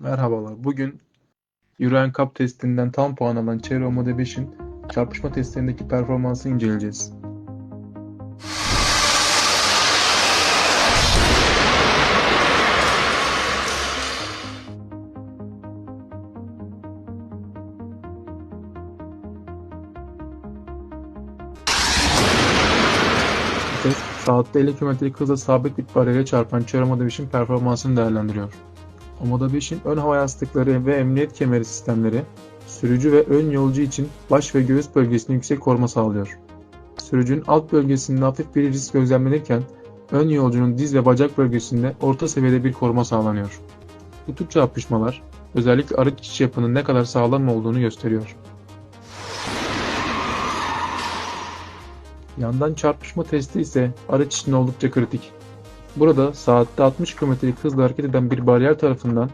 Merhabalar. Bugün Euro NCAP testinden tam puan alan Cherry Mode 5'in çarpışma testlerindeki performansını inceleyeceğiz. Saatte 50 km'lik hızla sabit bir bariyere çarpan Cherry Mode 5'in performansını değerlendiriyor. Omoda 5'in ön hava yastıkları ve emniyet kemeri sistemleri sürücü ve ön yolcu için baş ve göğüs bölgesinde yüksek koruma sağlıyor. Sürücünün alt bölgesinde hafif bir risk gözlemlenirken ön yolcunun diz ve bacak bölgesinde orta seviyede bir koruma sağlanıyor. Bu tür çarpışmalar özellikle araç içi yapının ne kadar sağlam olduğunu gösteriyor. Yandan çarpışma testi ise araç için oldukça kritik. Burada saatte 60 km'lik hızla hareket eden bir bariyer tarafından